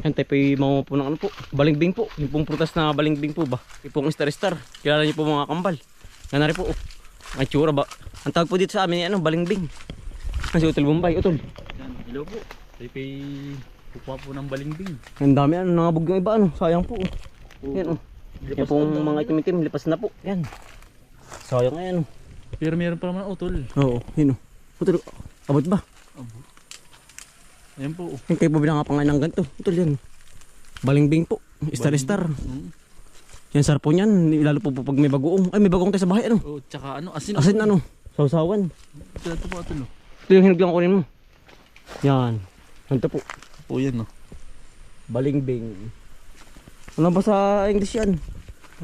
Yan tayo po yung mga po ng ano po, balingbing po. Yung pong prutas na balingbing po ba? Yung pong star star. Kilala niyo po mga kambal. Yan na rin po. Oh. Ang tsura ba? Ang tawag po dito sa amin ano, balingbing. Kasi utol Bombay, utol. Yan, hello po. Tayo kukuha po ng balimbing. Ang dami ano, nangabog yung iba ano. Sayang po. Oh. Yan oh. Yan pong mga itim-itim, lipas na po. Yan. Sayang nga yan oh. Pero meron pa naman utol. Oo, yun oh. Utol, abot ba? Ayan po. Yung kayo po binangapangan ng ganito. Utol yan. Balingbing po. Star star. Mm. Yan sarap po niyan. Lalo po po pag may bagoong. Ay may bagoong tayo sa bahay ano. Oh, tsaka ano, asin. Asin ano. Sausawan. Ito, ito po utol. oh. Ito yung hinog lang kunin mo. Yan. Ito po. Po yan no. Balingbing. Ano ba sa English yan?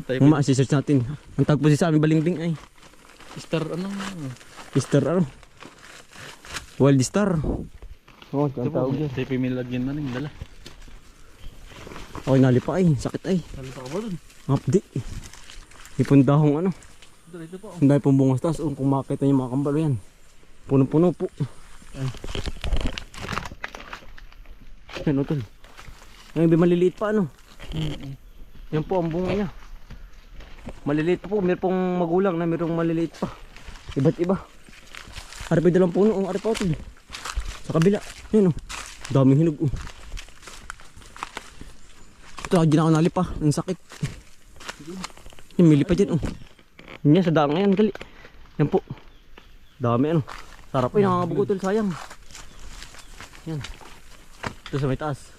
Tayo Kung ma-search natin. Ang tag po sa amin balingbing ay. Star ano. Star ano? Wild star. Oo, oh, Ito po. Tayo pa'y may lagyan na rin. Dala. Okay, nalipa ay. Sakit ay. Salita ka ba dun? Mapdi. Ipundahong ano. Ito, ito po. Ang dahil pong bungas taas. Kung makita niyo mga kambalo yan. Puno-puno po. Ay. Yan, utol. Yan, may maliliit pa ano. Yan po ang bunga niya. Maliliit pa po. Meron pong magulang na mayroong maliliit pa. Iba't iba. Ari pa yung dalang puno. Ari pa utol. Sa kabila. Yan oh. Daming hinog oh. Ito, hindi na ako nalipa. Ang sakit. Yung mili pa dyan oh. Yan sa daan ngayon, gali. Yan po. Dami ano. Sarap po yung nakakabugutol, sayang. Yan. Ito sa may taas.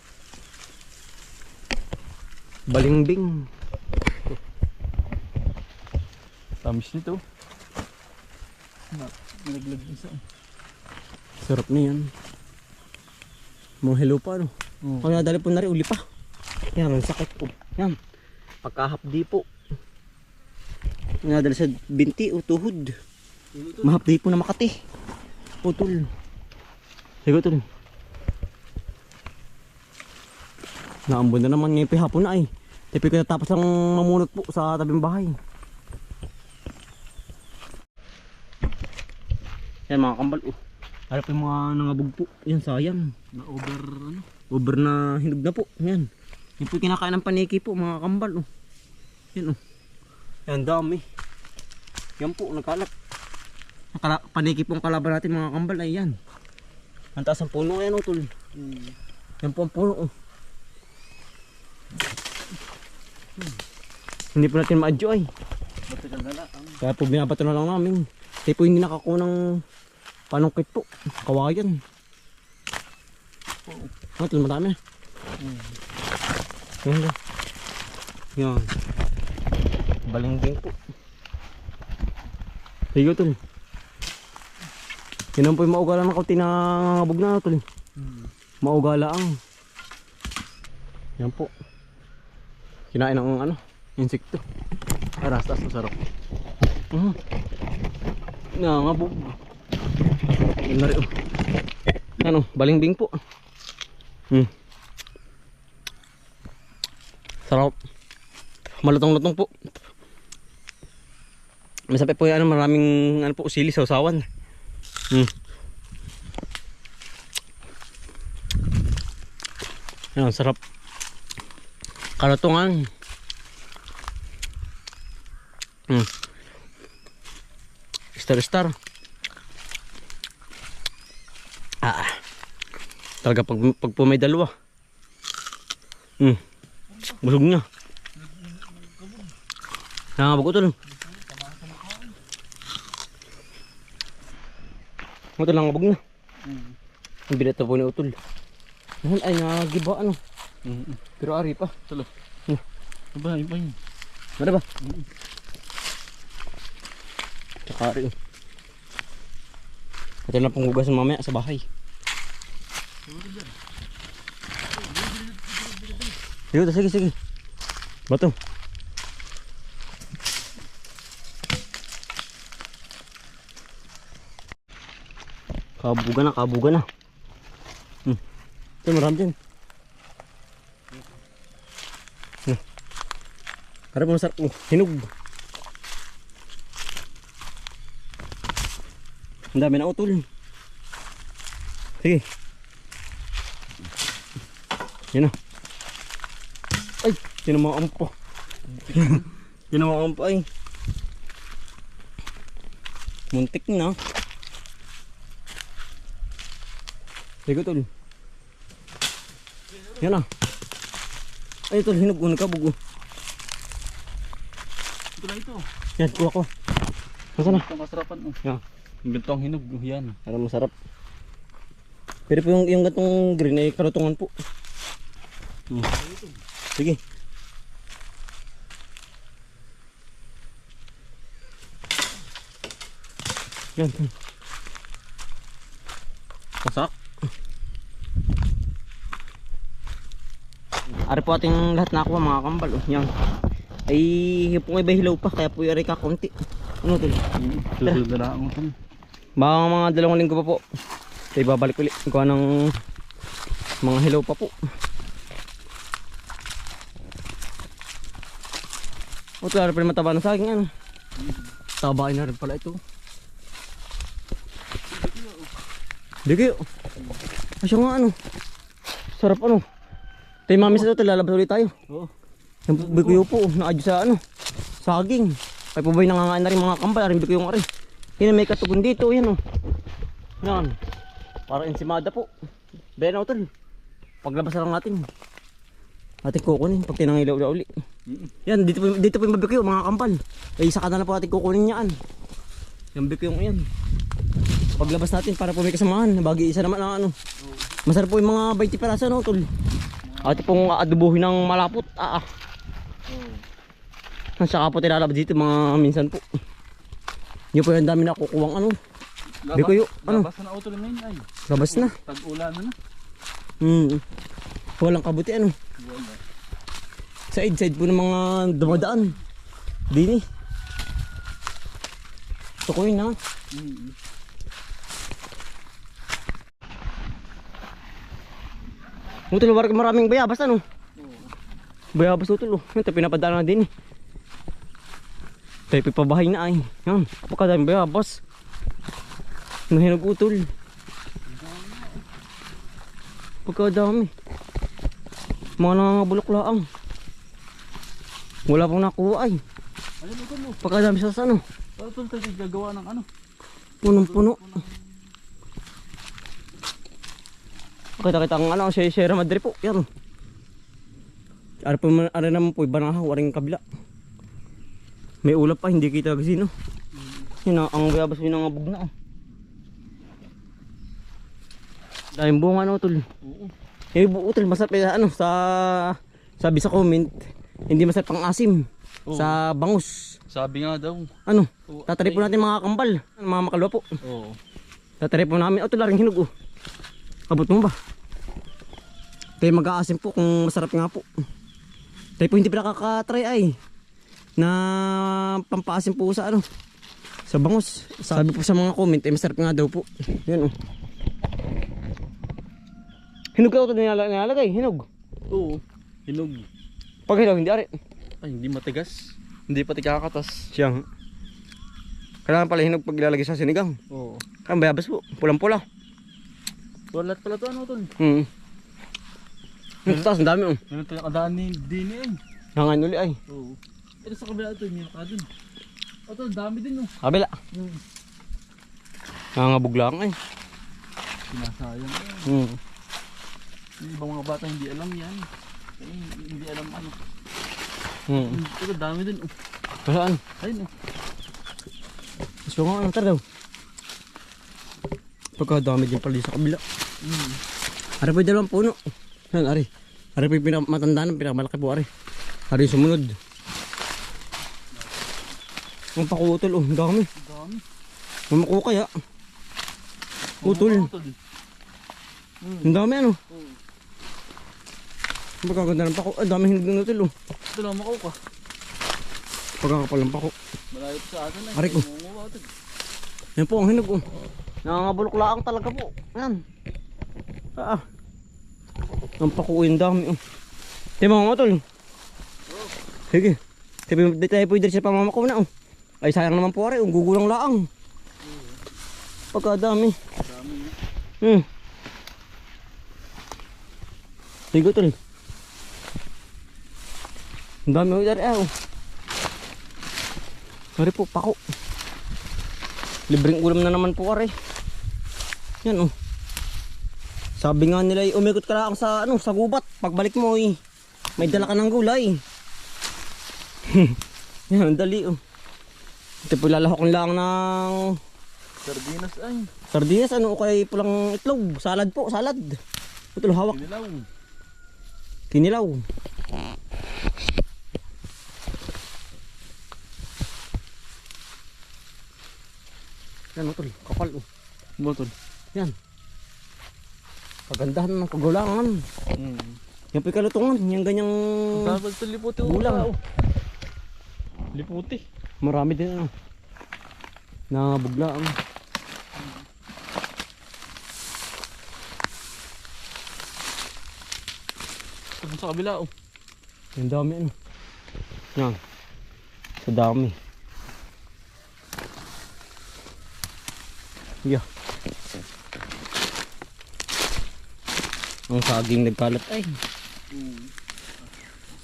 Balingbing. Tamis nito. Na, nilaglag isa. Sarap na yan. Mga hello pa ano. Oh. Kaya nadali po na rin, uli pa. Yan, ang sakit po. Yan. Pagkahapdi po. Nadali sa binti o tuhod. Mahapdi po na makati. Putol. Sige tol. Naambon na naman ngayon pa hapon na ay. Tipi ko natapos lang mamunot po sa tabing bahay. Yan mga kambal. Oh. Harap yung mga nangabog po. Yan sayang. Na over ano. Over na hinog na po. Yan. Yan po yung kinakain ng paniki po mga kambal. Oh. Yan oh. Yan dami. Yan po nagkalat. Nakala paniki po ang kalaban natin mga kambal ay yan. Ang taas ng puno yan oh tol. Yan po ang puno oh. Hmm. Hindi po natin dala? Ang Kaya po binabato na lang namin. Kaya po hindi nakakunang panungkit po. Kawayan. Oh, ito marami. Yan lang. Yan. Balingbing po. Sige tol. Yan po yung maugala ng kauti na ngabog na tol. Maugala ang. Yan po. Kinain ng ano, insekto. Ay, rastas, masarap. Mhm. Nangabog. Yan na rin. Ano, balingbing po. Hmm. Sarap. Malutong-lutong po. Masabi po yan, maraming ano po, sili sa usawan. Hmm. Yan, sarap. Kalutungan. Hmm. Star star. Ah. Talaga pag, pag po may dalawa. Hmm. Busog niya. Nangabog ko to lang. Ito lang abog na. Ang bilat na po ni Utol. Yan ay nagiba ano. Pero ari pa. Tulo. Hmm. Ano ba? Iba yun. Ano ba? Tsaka ari. Ito na pong hugas mamaya sa bahay. Sige, sige, sige. Bato. Kabuga na, kabuga na. Hmm. Ito, marami dyan. Hmm. Harap mo sarap. Oh, hinog. Ang na utol. Sige. Yan na. Ay, tinamaan pa. tinamaan pa ay. Muntik na. Sige tol. Yan ah. Ay tol, hinog ko nagkabog oh. Ito na ito. Yan, kuha ko. Nasaan na? Ang kasarapan. Oh. Yan. Ang hinog. Yan. Para masarap. Pero po yung, yung gatong green ay karutungan po. Hmm. Sige. Yan. Masak. Ari po ating lahat nakuha mga kambal. Oh. Yan. Ay, yung pong iba hilaw pa. Kaya po yung ari kakunti. Ano to? Susunod na lang ito. Baka mga dalawang linggo pa po. Tayo babalik ulit. Kuha ng mga hilaw pa po. O, ito rin mataba na saging ano. Tabain na rin pala ito. Di kayo. Asya nga ano. Sarap ano. Tayo mami sa ito, lalabas ulit tayo. Oo. Yung bikuyo po, naadyo sa ano. Saging. Kaya po ba'y nangangain na rin mga kambal, rin bikuyo nga rin. Yan may katugon dito, yan o. Yan. Para ensimada po. Bayan na utol. Paglabas lang natin. Ating kukunin pag tinangilaw na uli. Yan, dito po, dito po yung barbecue mga kampal. Ay, isa ka na po ating kukunin yan. Yung barbecue yung yan. Paglabas natin para po may kasamahan. Bagi isa naman ang ano. Masarap po yung mga 20 peraso no, tol. Ate pong adubuhin ng malapot. Ah, ah. Ang saka po tinalabas dito mga minsan po. Yun po yung dami na kukuwang ano. Ko yung, ano, Labas na auto ngayon ay. labas na. Tag-ulan na na. Hmm. Walang kabuti ano. Wala. Side side po ng mga dumadaan. Dini. Tukoy na. Mm. Mutul warga maraming bayabas ano. Bayabas utol oh. Yan tayo pinapadaan na din eh. Tayo pipabahay na ay. Yan. Kapagkadaming bayabas. Nahinog utol. Pagkadami. Mga nangangabulok laang. Wala pang nakuha ay. Ito mo? Pagkadami sa ano. Ito tayo gagawa ng ano? Punong puno. Kita kita ang ano, si Sierra Madre po. Yan. Ara po ara naman po iba na waring kabila. May ulap pa hindi kita kasi no. Yun ang- bayabas yun ang abog na. oh. Dahil bunga no tol. Oo. Eh bu tol masarap eh, ano sa sabi sa comment hindi masarap ang asim Oo. sa bangus. Sabi nga daw. Ano? Oo. Tatari po natin mga kambal, mga makalwa po. Oo. Tatry po namin. O, ito lang hinog oh. Abot mo ba? Tayo mag-aasim po kung masarap nga po. Tayo po hindi pa nakaka-try ay. Na pampaasim po sa ano. Sa bangus. Sabi po sa mga comment ay masarap nga daw po. Yan oh. Hinog ka ito nilala- nilalagay. Hinog. Oo. Hinog. Pag hinog hindi ari. Ay, hindi matigas. Hindi pati kakatas. Siyang. Kailangan pala hinog pag ilalagay sa sinigang. Oo. Ang bayabas po. Pulang-pula. Toilet pala to ano to? Hmm. Ito taas, ang dami oh. Ganito yung kadaan ni Dini eh. Hangan uli ay. Oo. Ito sa kabila ito, may naka dun. Ito, dami din oh. Kabila. Hmm. Nangangabog lang ay. Sinasayang eh. Hmm. Yung ibang mga bata hindi alam yan. Eh, hindi alam ano. Hmm. Ito, dami din oh. Saan? Ayun oh. Gusto nga ang tara daw. Pagkadami din pala sa kabila. Hmm. Ari yung dalawang puno. Yan, ari. Ari po yung pinakamatanda ng pinakamalaki po, ari. Ari yung sumunod. Ang pakutol, oh, dami. Dami. Mamako kaya. Utol. Utol. Ang dami ano. Oo. Pagkaganda ng pako. Ang dami hinog ng utol, oh. Ito lang makaw ka. Pagkakapal ng pako. Malayo pa sa atin eh. Aray ko. Yan po ang hinog, oh. Nangangabulok laang talaga po. Yan. Ah. Ang pako yung dami, oh. Tayo mga utol. Sige. Tayo di tayo pwede sa pamamako na, oh. Ay sayang naman po, ari. Ang gugulang laang. Pagkadami. Dami. Hmm. Sige, utol. Ang dami ko dari ah. oh. Ari po, pako. Libreng ulam na naman po are. Yan oh. Sabi nga nila, eh, umikot ka lang sa ano, sa gubat. Pagbalik mo eh, may dala ka ng gulay. Yan, ang dali oh. Ito po lalahok lang ng Sardinas ay. sardinas, ano, kay pulang itlog. Salad po, salad. Ito hawak. Kinilaw. Kinilaw. Yan, utol. Kapal, oh. Botol. Yan. Kagandahan ng kagulangan. Mm. Yan yung kalutungan. Yung ganyang Tapos ito liputi. oh. Bulang. Oh. Liputi. marami din, ano. Na buglaan. Ito sa kabila oh. Yung dami, ano. Yan. Sa dami. Yeah. Ang saging nagkalat ay.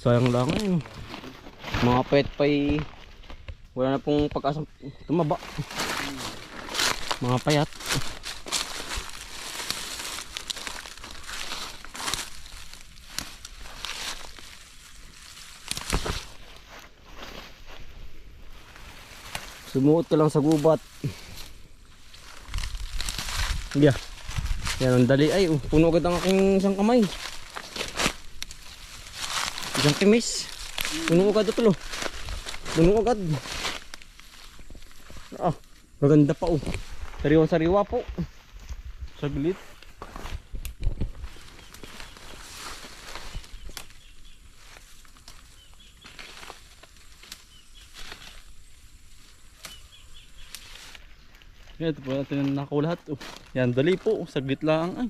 Sayang lang ay. Mga pet pa'y wala na pong pag-asang tumaba. Mga payat. Sumuot ka lang sa gubat. Yeah. Yan ang dali ay. oh, Puno agad ang aking isang kamay. Isang timis. Puno agad ito. Puno agad. Ah, maganda pa oh. Sariwang sariwa po. Saglit. Ito po natin ang nakaw lahat. Oh. Yan, dali po. Saglit lang ay.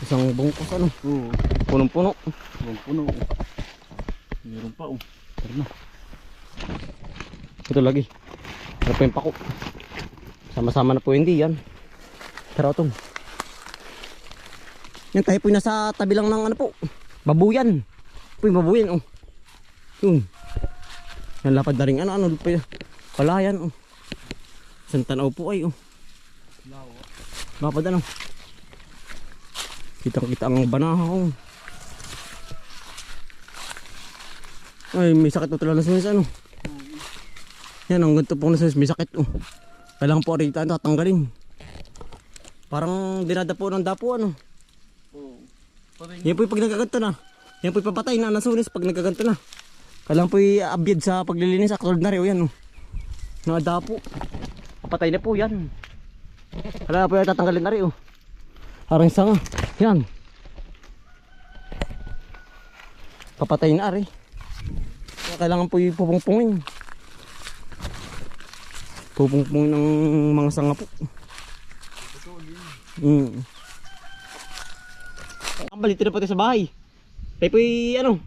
Isang bungkus ano. Oo. Punong-puno. Buong puno. Oh. Meron pa oh. Tara na. Ito lagi. Ito po yung pako. Sama-sama na po hindi yan. Tara ito. Yan tayo po yung nasa tabi lang ng ano po. Babuyan. Po yung babuyan oh. Yun. Yan lapad na rin ano ano. pa- Palayan oh. Isang tanaw po ay oh. Lapad ano. Kitang kita ang banaha oh. Ay may sakit na talaga sa ano. Yan, ang ganito po na sa may sakit oh. Kailangan po tayo tatanggalin. Parang dinada po ng dapo ano. Oo. Yan po yung pag nagaganto na. Yan po yung papatay na nasunis pag nagaganto na. Kailangan po yung abyad sa paglilinis. Katulad na rin oh, yan oh. Mga dapo. Papatay na po yan. Kailangan po yung tatanggalin na rin oh. Parang sanga. Yan. Papatay na rin. Kailangan po yung pupungpungin. Pupungpungin ng mga sanga po. Mm. Ang balito na pati sa bahay. May po ano,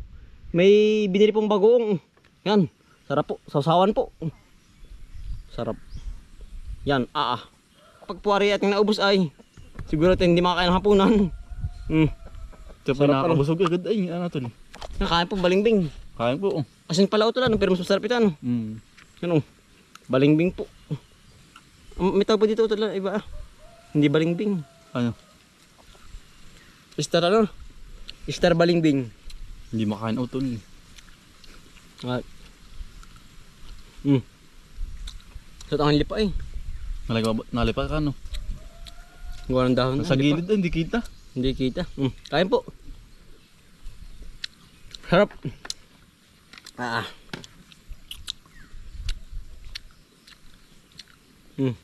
may binili pong bagoong. Yan, sarap po, sausawan po. Sarap. Yan, ah ah. Pag puwari at naubos ay, siguro tayo hindi makakain ng hapunan. Hmm. Ito pa nakakabusog agad ay. Ano to? Nakain po balingbing. Kain po oh. Asin pala ito lang, pero mas masarap ito ano. Mm. Ano? Balingbing po. Um, may tawag po dito ito lang, iba ah. Hindi balingbing. Ano? Star ano? Star balingbing. Hindi makain utol. Ah. Hmm. Sa tangan lipa eh. Nalipa, nalipa ka no? Gawa ng dahon. Sa gilid hindi kita. Hindi kita. Hmm. Kain po. Harap. Ah. Hmm.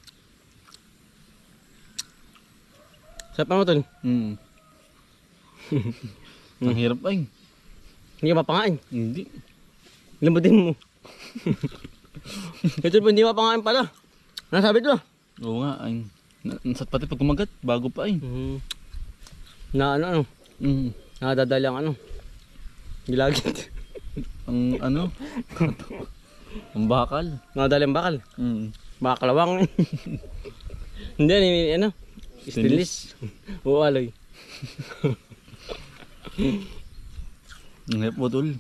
Sarap mo tol. Mm. Ang hirap ay. Hindi ka mapangain. Hindi. Lambutin mo. Ito po hindi mapangain pala. Nasabi to. Oo nga ay. Na- Nasat pati pag kumagat, bago pa ay. Hmm. Na ano ano. Mm. Nakadadali ang ano. Gilagit. Ang ano? ang bakal. Nakadali ang bakal. Mm. Bakalawang. Hindi, ano, ano? Stainless. Oo, aloy. Ang hirap utol.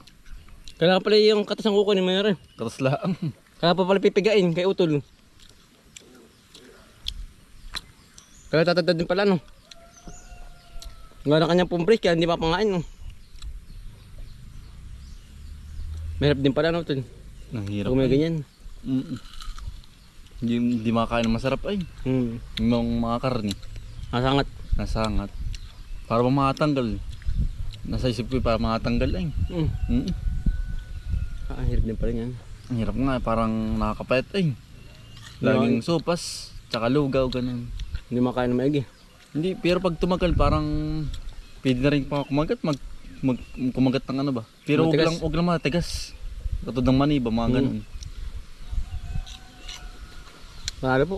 Kailangan pala yung katas ng kukunin mo na rin. Katas lang. Kaya pa pala pipigain kay Utol. Kaya tatagdad din pala no. Nga na kanyang pumbrik kaya hindi mapangain no. Mahirap din pala no Utol. Ang hirap. Kung may ay. ganyan. Mm-mm. Hindi, hindi makakain ng masarap ay. Hmm. Yung mga karni. Masangat. Nasangat. Para ba makatanggal. Nasa isip ko para makatanggal ay. Hmm. Mm. Ah, hirap din pala yan. Ang hirap nga, eh, parang nakakapayat ay. Laging sopas, tsaka lugaw, ganun. Hindi makain na maigi. Hindi, pero pag tumagal, parang pwede na rin pa kumagat, mag, mag, kumagat ng ano ba. Pero huwag Matigas. lang, huwag lang matigas. Katod ng mani ba, mga Mm. ganun. Marami po.